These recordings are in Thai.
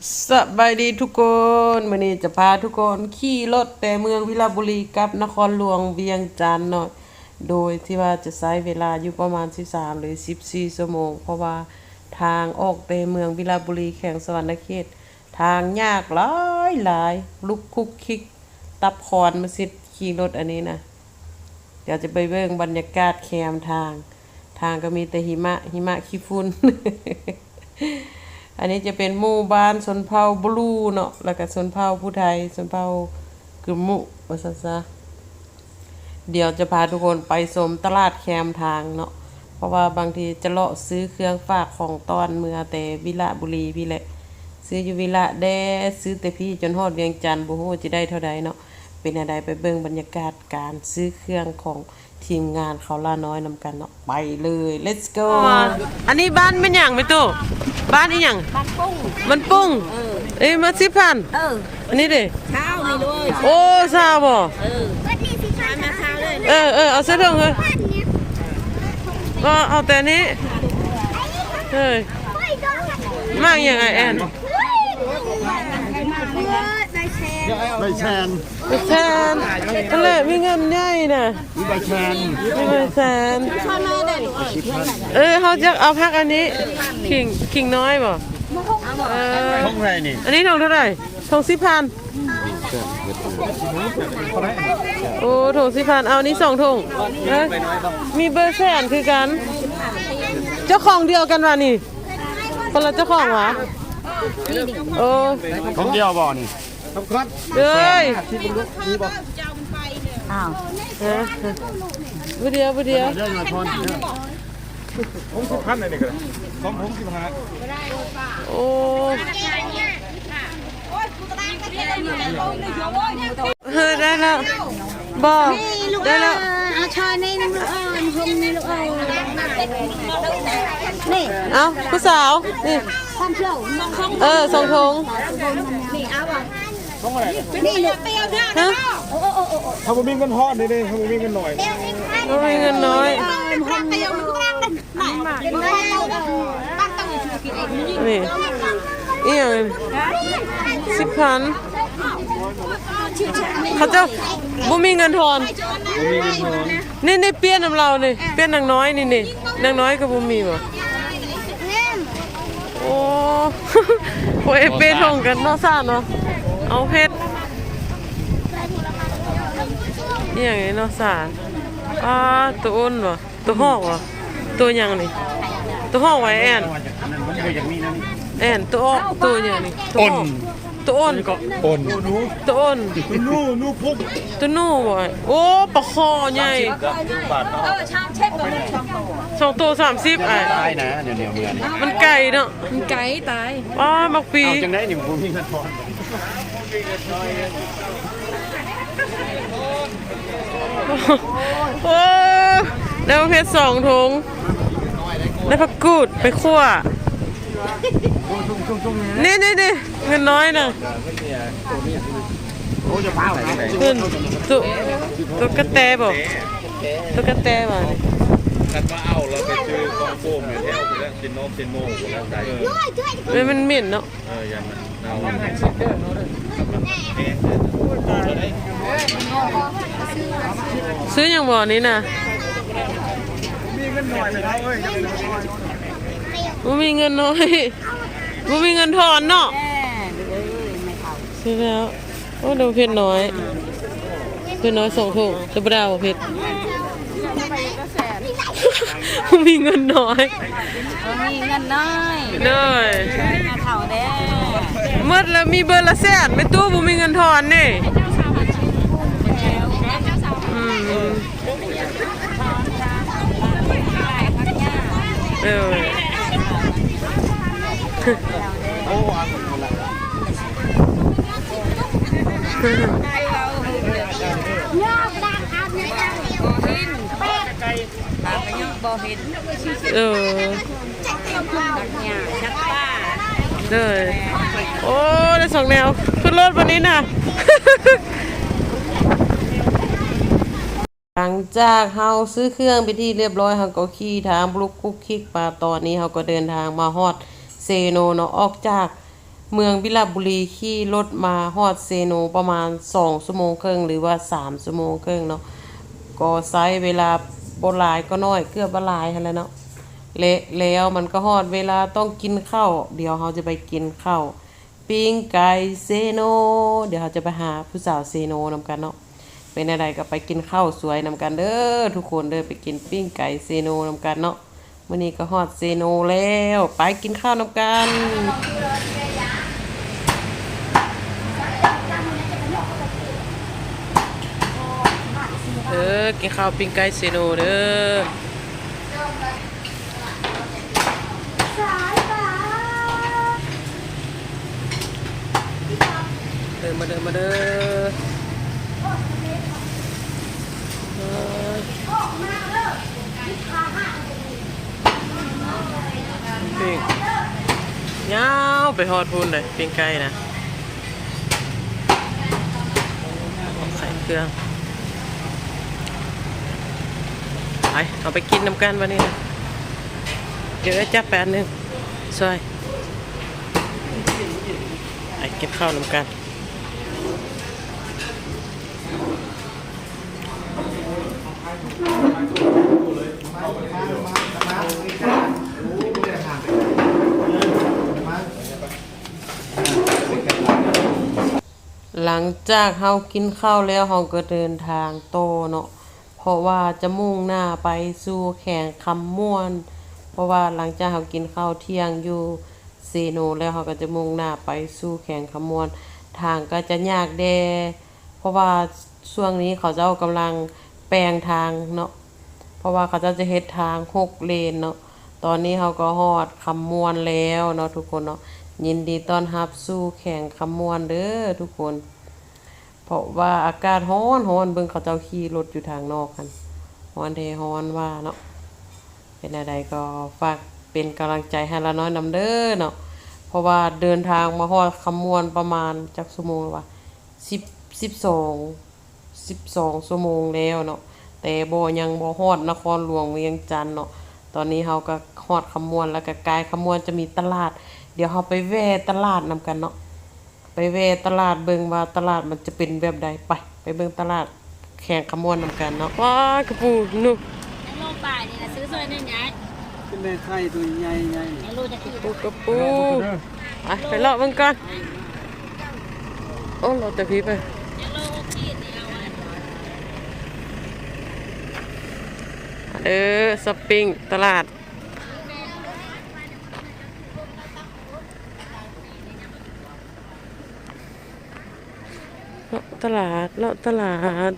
สบายดีทุกคนวันนี้จะพาทุกคนขี่รถแต่เมืองวิลาบุรีกับนครหลวงเวียงจันทน์เนาะโดยที่ว่าจะใช้เวลาอยู่ประมาณ 13 หรือ 14 ชั่วโมง เพราะว่าทางออกแต่เมืองวิลาบุรีแข่งสวรรณเขต ทางยากหลายหลายลุกคุกคิก ตับคอนมาสิขี่รถอันนี้นะเดี๋ยวจะไปเบิ่งบรรยากาศแคมทาง ทางก็มีแต่หิมะหิมะขี้ฝุ่น อันนี้จะเป็นหมู่บ้านชนเผ่าบลูเนาะแล้วก็ชนเผ่าผู้ไทยชนเผ่ากึมมุว่าซั่นซะเดี๋ยวจะพาทุกคนไปชมตลาดแคมทางเนาะเพราะว่าบางทีจะเลาะซื้อเครื่องฝากของตอนเมื่อแต่วิระบุรีพี่แหละซื้ออยู่วิระแดซื้อแต่พี่จนฮอดเวียงจันทน์บ่ฮู้จะได้เท่าใดเนาะเป็นอะไรไปเบิ่งบรรยากาศการซื้อเครื่องของ ทีมงานเขาล่าน้อยนำกันเนาะไปเลย let's go อันนี้บ้านเป็นหยังไม่ตู้บ้านอีหยังบ้านปุ้งมันปุ้งเออเอ้ยมาสิพันเอออันนี้ดิเช้านี่เลยโอ้ซาบ่เออเช้ามาเช้าเลยเออเออเอาเสื้อเถิงเลยก็เอาแต่นี้เฮ้ยมากยังไงแอนใบแชนแซนนั่นแหละมีเงินใหญ่น่ะมีใบแชนมีเงินแสนเออเขาจะเอาพักอันนี้ขิงขิงน้อยบ่เออห้องไรนี่อันนี้ทงเท่าไหร่ทงสิบพันโอ้ทงสิพันเอานี่สองทงมีเบอร์แสนคือกัน เจ้าของเดียวกันวะนี่คนละเจ้าของวะโอ้ห้องเดียวบ่ อนี่ครับเอ้ยอ้าวฮะบุเดียวบุเดียวเรื่องมาทอนผมสิบพันเลยนี่ก็ได้ของผมสิบห้าโอ้เฮ้ยได้แล้วบอกได้แล้วเอาชอยนี่น้ำลูกอ่อนพมนี่ลูกอ่อนนี่ เอาผู้สาว นี่ความเชี่ยวน้องของเออสองทงนี่เอาอะ ต้องอะไรนี่ลูกเตียวเนี่ยฮะโอ้โอ้โอ้โอ้ถ้าผมมีเงินทอนนี่ดิถ้าผมมีเงินหน่อยไม่มีเงินน้อยพมเตียวมันกลางกันไหนเล่นได้บ้านต้องอยู่ช่วยกินเองนี่อีหยังสิบพันเขาเจ้าบ่มีเงินทอนนี่นี่เปี้ยนน้ำเรานี่เปี้ยนนางน้อยนี่นี่นางน้อยก็บ่มีบ่โอ้โอ้ยเป้ทงกันเนาะซ่าเนาะ เอาเพชรนี่อย่างนี้เนาะสารอ่าตัวอ้นบ่ตัวหอกบ่ตัวหยังนี่ตัวหอกไว้แอนมาจากนั้นมันอยู่อย่างนี้นะนี่แอนตัวอ้อตัวอย่างนี้ตัวอ้อตัวอ้นโอนนูตัวอ้นนูนูพุกตัวนู่บ่อยโอ้ปลาคอใหญ่สองตัวสามสิบไอ้ตายนะเดี๋ยวเดี๋ยวเมื่อนี่มันไก่เนาะมันไก่ตายอ้าบักปีเอาจังได้นี่ผมมีเงินทอน โอ้ได้ประเภทสองถุงได้ผักกูดไปคั่วนี่นี่นี่เงินน้อยน่ะโอ้จะพาอะไรไหนขึ้นตัวตัวกระแตบ่ตัวกระแตบ่นี่กันมาเอาแล้วไปซื้อของโฟมอยู่แถวไปแล้วกินนมกินโม่ไปแล้วใจเออเอ้ยมันเหม็นเนาะเออยันเอา ซื้ออย่างบ่อนี้น่ะมีเงินหน่อยเลยครับเอ้ยบ่มีเงินน้อยบ่มีเงินทอนเนาะซื้อแล้วโอ้ดูเพชรน้อยเพชรน้อยสองถุงจะบ่ได้บ่เพชร มีเงินน้อยมีเงินน้อยเด้อมาเท่าเด้หมดแล้วมีเบอร์ละแสนไม่ตู้บ่มีเงินทอนนี่อืมเออตา ไปยังบ่เห็นเออชักป้าเด้อโอ้ได้สองแนวขึ้นรถวันนี้น่ะ หลังจากเฮาซื้อเครื่องไปที่เรียบร้อยเฮาก็ขี่ทางบลุกคุกคิกมาตอนนี้เฮาก็เดินทางมาฮอดเซโนเนาะออกจากเมืองบิลาบุรีขี่รถมาฮอดเซโนประมาณ2ชั่วโมงครึ่งหรือว่า3ชั่วโมงครึ่งเนาะก็ใช้เวลา บหลายก็น้อยเกือบบหลายหั่นแหละเนาะเละแล้วมันก็ฮอดเวลาต้องกินข้าวเดี๋ยวเราจะไปกินข้าวปิ้งไก่เซโน เดี๋ยวเราจะไปหาผู้สาวเซโนนำกันเนาะเป็นอะไรก็ไปกินข้าวสวยนำกันเด้อทุกคนเด้อไปกินปิ้งไก่เซโนนำกันเนาะมื้อนี้ก็ฮอดเซโนแล้ว ไปกินข้าวนำกัน เด้อกินข้าวปิ้งไก่เซโนเด้อเดินมาเดินมาเด้อเอ้ยปิ้งยาไปฮอดพูนเลยปิ้งไก่นะใส่เครื่อง ไป เอาไปกินน้ำกันวันนี้นะเดี๋ยวจับแปดหนึ่งซอยไอ้เก็บข้าวน้ำกันหลังจากเฮากินข้าวแล้วเฮาก็เดินทางโตเนาะ ราะว่าจะมุ่งหน้าไปสู่แข่งคำม่วน เพราะว่าหลังจากเรากินข้าวเที่ยงอยู่เซโนแล้วเราก็จะมุ่งหน้าไปสู่แข่งคำม่วน ทางก็จะยากแดเพราะว่าช่วงนี้เขาเจ้ากำลังแปลงทางเนาะเพราะว่าเขาเจ้าจะเฮ็ดทางหกเลนเนาะตอนนี้เขาก็ฮอดคำมวนแล้วเนาะทุกคนเนาะยินดีต้อนรับสู่แข่งคำมวนเด้อทุกคน เพราะว่าอากาศร้อนร้อนเบิ่งเขาเจ้าขี่รถอยู่ทางนอกกันร้อนเทร้อนว่าเนาะเป็นอะไรก็ฝากเป็นกำลังใจให้ละน้อยนำเด้อเนาะเพราะว่าเดินทางมาฮอดคำมวนประมาณจักชั่วโมงแล้วว่า10 12 12ชั่วโมงแล้วเนาะแต่บ่ยังบ่ฮอดนครหลวงเวียงจันทน์เนาะตอนนี้เฮาก็ฮอดคำมวนแล้วก็กายคำมวนจะมีตลาด เดี๋ยวเฮาไปแวะตลาดนำกันเนาะ ไปเวะตลาดเบิงว่าตลาดมันจะเป็นแบบใดไป ไปเบิงตลาดแข่งขมวนนำกันเนาะว้ากระปูนุกโลป่านี่นะซื้อซอยนั่นไงเป็นแม่ไข่ตัวใหญ่ใหญ่ไอ้ลูกจะคือปูกระปูไปไปเลาะเบิ่งก่อนโอ้เราแต่พี่ไปยังโลขีดนี่เอาไว้เด้อสปริงตลาดเลาะ ตลาดเลาะตลาด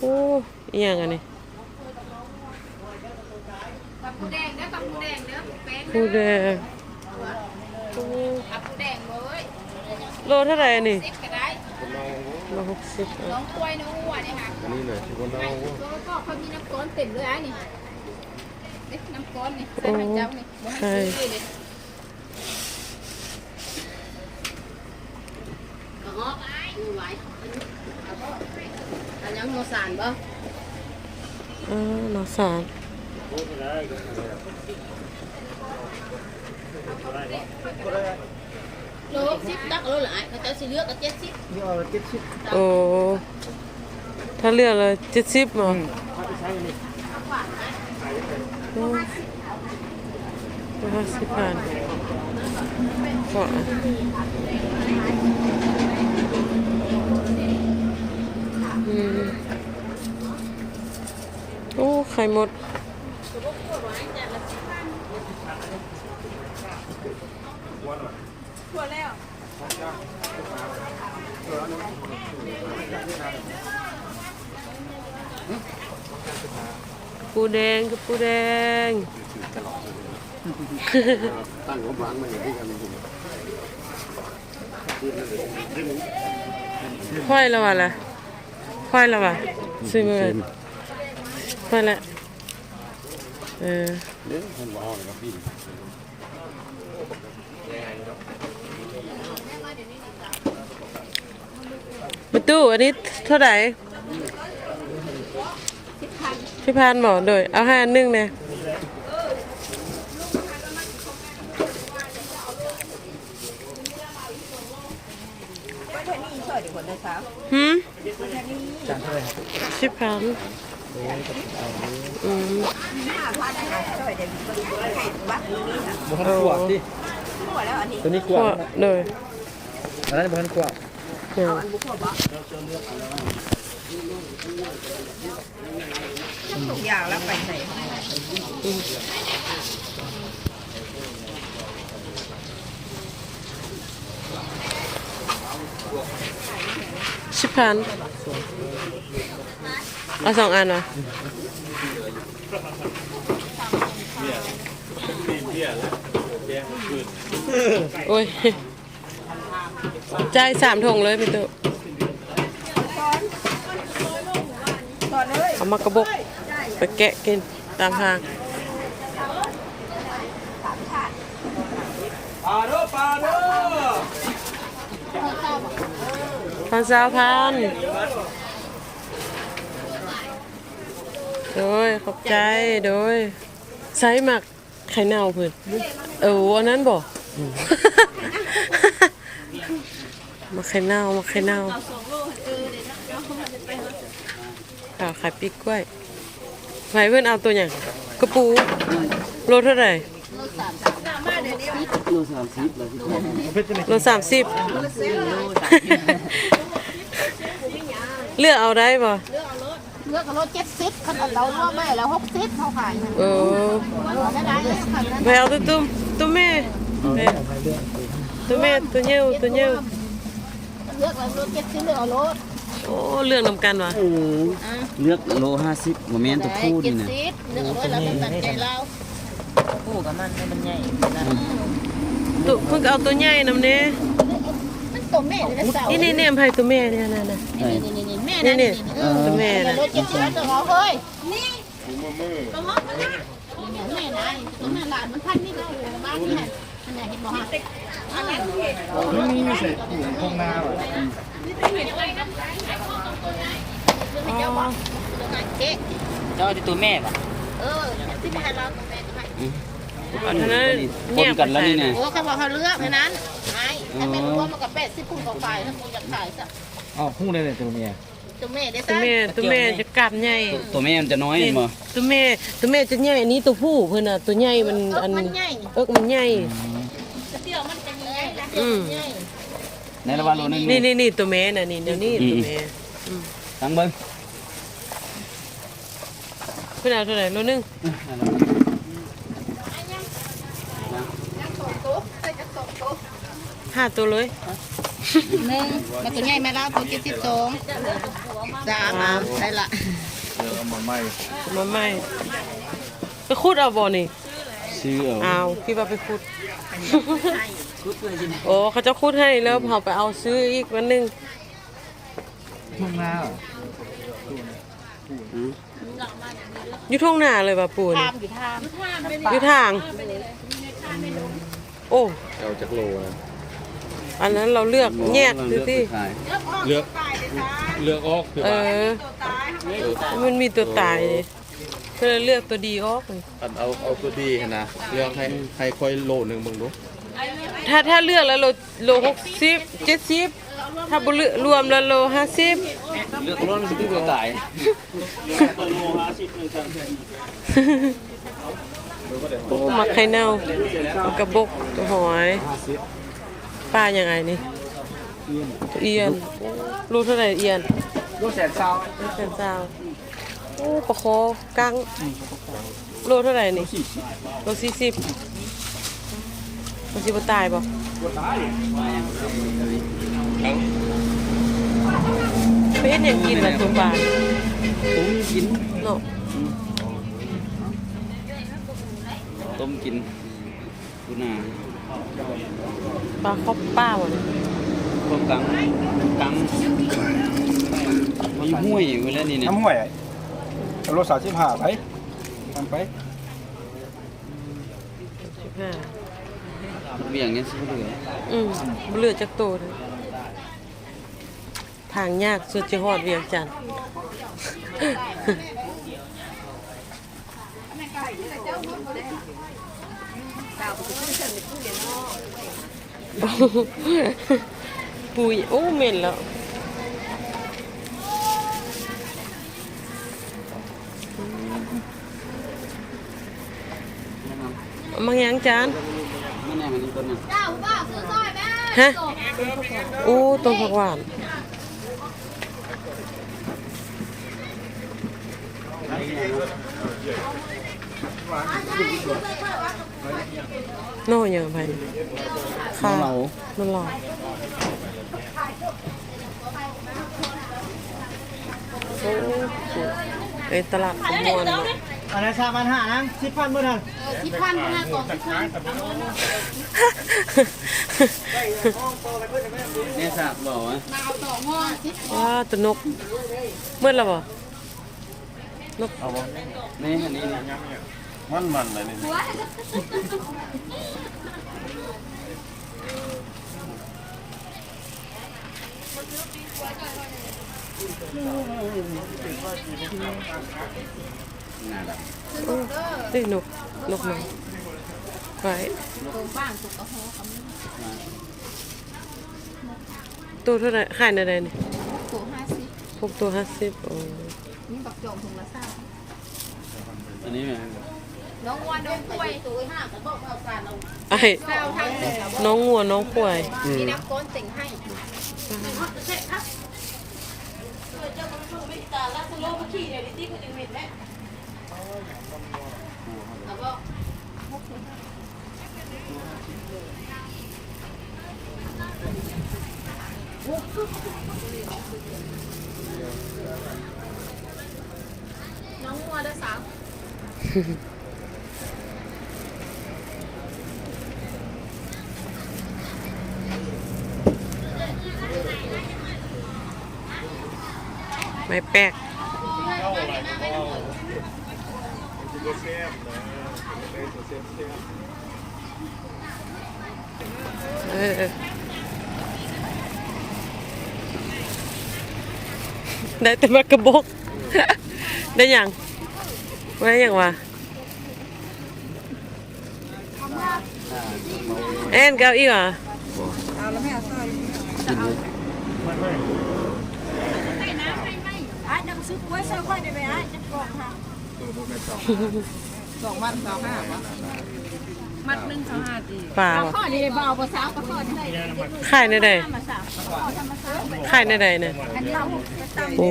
โอ้อีหยังอันนี้กับปูแดงเด้อกับปูแดงเด้อแป้งผู้แดงโอ้กับปูแดงเลยโลเท่าไหร่อันนี่สิบก็ได้โลหกสิบน้องกล้วยน้องหัวเนี่ยค่ะอันนี้เลยที่คนเราตัวก็เขามีน้ำก้อนเต็มเลยไอ้นี่ เด็กน้ำก้อนนี่ใส่ให้เจ้านี่บ่ให้ซื้อเลยอ๋อไอ้หนูไหวอันยังโมสานบ่อ่าหนอสารโลสิบตักโลหลายเขาจะสิเลือกก็เจ็ดสิบนี่เอาเจ็ดสิบโอ้ถ้าเลือกเลยเจ็ดสิบมั้งโอ้ ห้าสิบพันก่อนอืมโอ้ ไข่หมด ปูแดงกับปูแดง ตั้งงบวางมาอย่างที่กันจริงค่อยและวะล่ะค่อยและวะซื้อมือค่อยละเออเด้อคนว้าวเลยครับพี่ประตูอันนี้เท่าไหร่ สิบพันสิพันบ่โดยเอาห้าอันหนึงแน่หืมสิบพันอืมบ่ทันขวบดิตัวนี้ขขวบวเลยอันนั้นบ่ทันขวบเนี่ ยอย่างแล้วไปไหนสิบพันเอาสองอันเหรอโอ้ยจ่ายสามถุงเลยพี่ตุ๊ ก่อน เลยเอามากระบอกไปแกะกินตามทางปลาเด้อปลาเด้อพันสาวพันโดยขอบใจโดยใส่หมักไข่เน่าเพื่อนเอออันนั้นบ่มาไข่เน่ามาไข่เน่า ข่าวไข่ปีกกล้วยไว้เพื่อนเอาตัวอย่างกระปูโลเท่าไหร่โลสามสิบแล้วที่พ่อโลสามสิบเลือกเอาได้ป่ะเลือกรถเจ็ดสิบคันเรารวมไปแล้วหกสิบเขาขายนะเออได้ได้คันนั้นไปเอาตัวตุ้มตัวแม่แม่ตัวแม่ตัวเยี่ยวตัวเยี่ยวเลือกรถเจ็ดสิบเลือกเอารถ โอ้เรื่องนำกันว่ะเออเลือกโลห้าสิบบ่แม่นตัวผู้เจ็นี่ดนะสิบเลือกเอารถแล้วมันตัดใจเราคู่กับมันให้มันใหญ่นะตัวเพิ่งเอาตัวใหญ่นำเนี้มันตัวแม่เลยนะสาวนี่นี่เนี่ยไผ่ตัวแม่เนี่ยนะนะใช่นี่นี่แม่นี่นั่นนี่นี่เออตัวแม่นะรถเจ็ดสิบแล้วจะเอาเฮ้ยนี่ถุงมือมือตัวมดมันนะแม่นะตัวแม่หลานมันพันนี่เราบ้านนี่ฮะอันไหนเห็นบ่ฮะอัน นั้นนี่มีเศษห้องน้าว่ะเก๊กเจ้าที่ตัวแม่ป่ะเออที่ไม่ให้เราตัวแม่ให้อันนั้นคเงียนบกันแล้วนี่นะโอ้เขาบอกเขาเลือกในนั้นไอ้ถ้าเป็นรวมมันกับเป็ดสิบพุ่งกองไฟถ้ามึงอยากขายสักอ้าวฮู้ได้เลยตัวเมียตัวแม่ได้ตัวซะแม่ตัวแม่จะกัดใหญ่ตัวแม่มันจะน้อยนี่บ่ตัวแม่ตัวแม่จะใหญ่อันนี้ตัวผู้เพิ่นน่ะตัวใหญ่มันอันเอิกมันใหญ่เดี๋ยวมันจะใหญ่ละ อืมใหญ่ในระหว่างโลนึงนี่นี่นี่ตัวแม่น่ะนี่เดี๋ยวนี้ตัวแม่ตั้งเบิ่งเพิ่นเอาเท่าไหร่โลนึงยังสองตัวใส่จะสองตัวห้าตัวเลยหนึ่งแล้วตัวใหญ่แม่เราตัวเจ็ดสิบสองสามอะได้ละเดี๋ยวเอามาไหมมาใหม่ไปขุดเอาบ่นี่ซื้อเอาเอาพี่ว่าไปขุด โอ้เขาจะขุดให้แล้วเขาไปเอาซื้ออีกวันหนึงห้องน้าอยู่ทุ่งนาเลยป่ะปูนทามอยู่ทามอยู่ทาง โอ้ เอาจากโลนะอันนั้นเราเลือกแยกดูสิขายเลือกเลือกออกคือเอว่าอ มันมีตัวตายดิก็เลยเลือกตัวดีออกเลยอันเอาเอาตัวดีหั่นนะเลือกให้ให้ค่อยโลหนึงเบิ่งดู ถ้าถ้าเลือกแล้วโลโลหกสิบเจ็ดสิบถ้าบุเลือกรวมแล้วโลห้าสิบเลือกรถมันสิตัวตายโอ้มักไข่เน่ามักกระบกตัวหอยป้ายังไงนี่ตัวเอียนรู้เท่าไหร่เอียนรถแสนเศร้าแสนสาวโอ้ปลาคอกังโลเท่าไหร่นี่โลสี่สิบ โลสิบตายบ่ไปเฮ็ดหยังกินล่ะตัวปลาต้มกินเนาะต้มกินกูน่าปลาคอบป้าบ่เนี่ยต้มกังกังมีห้วยอยู่แล้วนี่เนี่ยน้ำห้วยไอ้เอารถสามสิบห้าไปทำไปสิบห้า เบี่ยงเนี่ยสิเหลืออืมบ่เหลือจักโตเลยทางยากสุดจะฮอดเวียงจันทน์หุยโอ้เหม็นแล้วเอามายังจานไม่แน่มันตัวนึงเจ้าบ้าซื้อซอยแม่ฮะโอ้ต้นผักหวานโน่ยังไปค่ะเรามันหลอโอ้ไอตลาดขมวนเนาะ อันนั้นสามพันห้านะสิบพันเมื่อนั้นเออที่พันพนักงานที่พันเนี่ยสามบอกว่ามาเอาต่อห้องที่ว้าตัวนกเมื่อไรบ่นี่อันนี้เนี่ยมันมันเลยนี่ น่ารักนี่นกนกมันไว้ตรงบ้านสุกกระโหกตัวเท่าไหร่ขายในใดนี่ตัวห้าสิบพวกตัวห้าสิบโอ้นี่บักโจมถุงละเศร้าอันนี้น้องวัวน้องกล้วยตัวห้าก็บอกเอาการเอาไอ้เศร้าทั้งเลยน้องงัวน้องควายมีน้ำก้นติ่งให้ น้องงัวได้สามไม่แป๊ก ตัวเซฟนะได้ตัวเซฟเซฟเออเออได้แต่มากระบอกได้ยังว่าได้ยังวะแอนเก้าอี้วะไอ้น้ำซุปไว้ใส่ค่อยได้ไหมไอ้จะกรองค่ะ สองวันสองห้าวะมัดหนึ่งสองห้าตีเปล่าข้อนี้เบาภาษาก็ข้อนี้ขายในใดขายในใดเนี่ยโอ้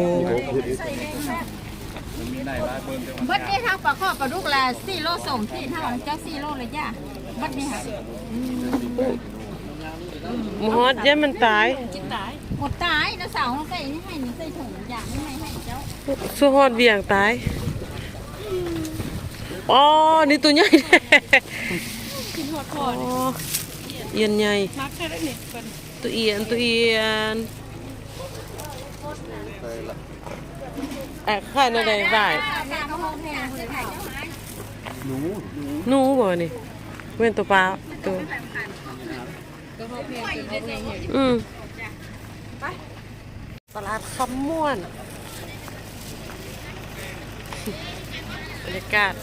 มันมีได้ร้ายเบิ้ลเดียวเบิดนี้ทางปลาข้อปลาดุกละสี่โลสมสี่ท่าเจ้าสี่โลเลยจ้าบิดนี้ค่ะหมอดยันมันตายจิตตายหมดตายแล้วสาวใส่นี่ให้นี่ใส่ถุงอย่างไม่ให้ให้เจ้าสู้ฮอดเบี่ยงตาย อ๋อนี่ตัวใหญ่แท้อ๋อเอียนใหญ่ตัวเอียนตัวเอียนแอบขายในใดบ่ายแม่ก็ห้องแพงเลยค่ะหนูบ่นี่เว้นตัวปลาตัวอืมตลาดคำม่วน บรรยากาศ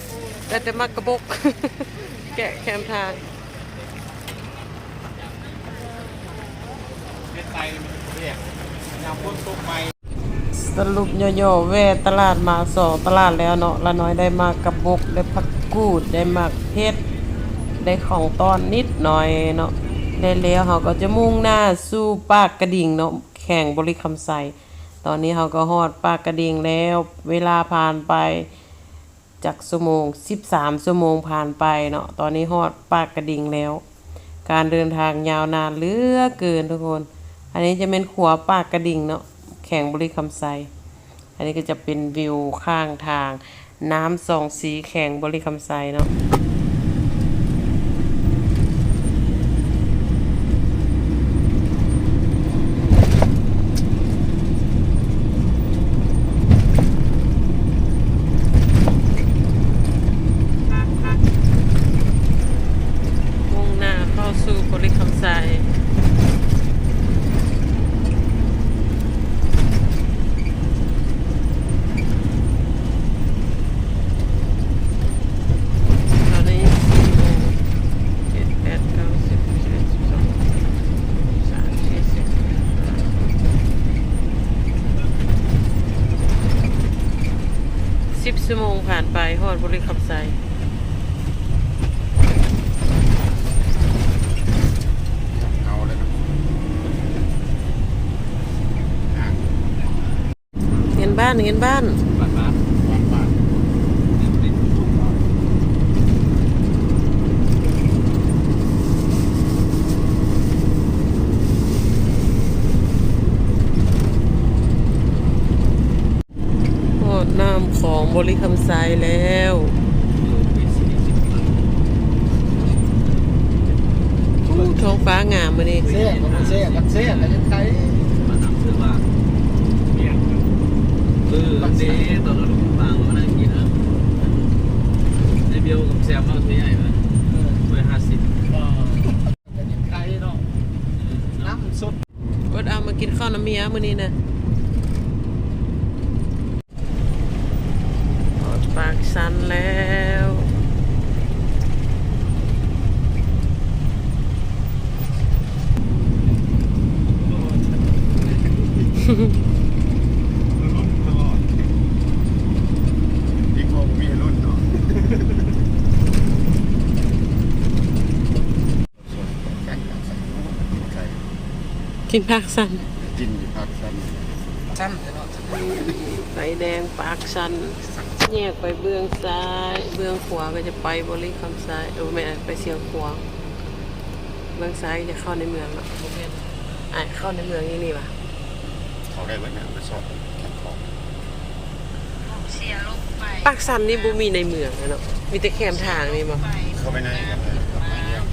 แต่แต่มากระบก แกะแคมทางเม็ดไตมันเรียกยามพ้นตกไปสรุปย่อๆแวตลาดมาสองตลาดแล้วเนาะละน้อยได้มากระบกได้ผักกูดได้มากเพชรได้ของตอนนิดหน่อยเนาะได้แล้วเขาก็จะมุ่งหน้าสู่ปากกระดิ่งเนาะแข่งบริคำใสตอนนี้เขาก็ฮอดปากกระดิ่งแล้ว เวลาผ่านไป จากชั่วโมง 13ชั่วโมงผ่านไปเนาะตอนนี้ฮอดปากกระดิ่งแล้ว การเดินทางยาวนานเหลือเกินทุกคน อันนี้จะเป็นขัวปากกระดิ่งเนาะแข่งบริคำไซอันนี้ก็จะเป็นวิวข้างทาง น้ำสองสีแข่งบริคำไซเนาะมุ่งหน้าเข้าสู่บริคำใส ผ่านไปฮอดบริคำไซเอาเลยครับเห็นบ้านเห็นบ้านบ้านบ้านบ้านบ้าน ฮอดน้ำของบ ริคำไซแล้ว ท้องฟ้างามมื้อนี้เซ่ก็บ่เซ่กันเซ่กันยังไงมาทำซื้อว่าเมียงเออเด้ตอนเราลูกฟังมานั่งกินนะไอ้เบลกับแซมเอาตัวใหญ่มาเพื่อห้าสิบกันยังไงเนาะน้ำสุดอดเอามากินข้าวน้ำเมียมื้อนี้นะฮอดปากสันแล้ว รุ่นตลอดอีกพอผมมีรุ่นเนาะใส่ใส่ กินผักสันกินอยู่พักสั้นสั้นเนาะไฟแดงปากสันแยกไปเบื้องซ้าย เบื้องขวาก็จะไปบริคำซ้ายเออไม่ไปเสียงขวางเบื้องซ้ายจะเข้าในเมืองเนาะบ่แม่นอะเข้าในเมืองนี่นี่ป่ะเขาได้ไว้เนี่ยไปสอบแข่งของปากสันนี่บ่มีในเมืองนะเนาะมีแต่แคมทางนี่บ่เข้าไปในกันเลยกับในเรื่อง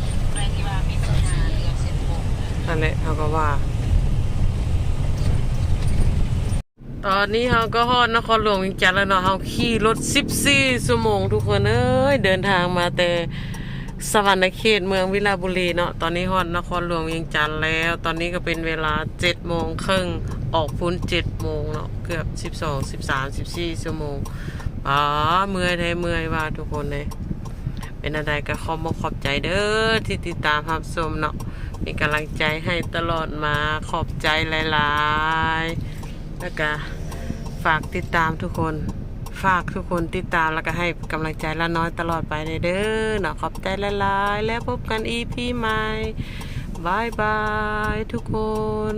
นั่นแหละเขาก็ว่า ตอนนี้เขาก็ฮอดนครหลวงเวียงจันทน์แล้วเนาะเขาขี่รถ14ชั่วโมงทุกคนเอ้ยเดินทางมาแต่สวรรณเขตเมืองวิลาบุรีเนาะตอนนี้ฮอดนครหลวงเวียงจันทน์แล้ว ตอนนี้ก็เป็นเวลา7โมงครึ่งออกพุ้น7โมงเนาะเกือบ12 13 14ชั่วโมงอ๋อเมื่อยได้เมื่อยว่าทุกคนเลยเป็นอะไรก็ขอบอกขอบใจเด้อที่ติดตามรับชมเนาะ มีกำลังใจให้ตลอดมาขอบใจหลายๆ แล้วก็ฝากติดตามทุกคน ฝากทุกคนติดตามแล้วก็ให้กำลังใจละน้อยตลอดไปเลยเด้อเนาะขอบใจหลายๆ แล้วพบกันอีพีใหม่บายบายทุกคน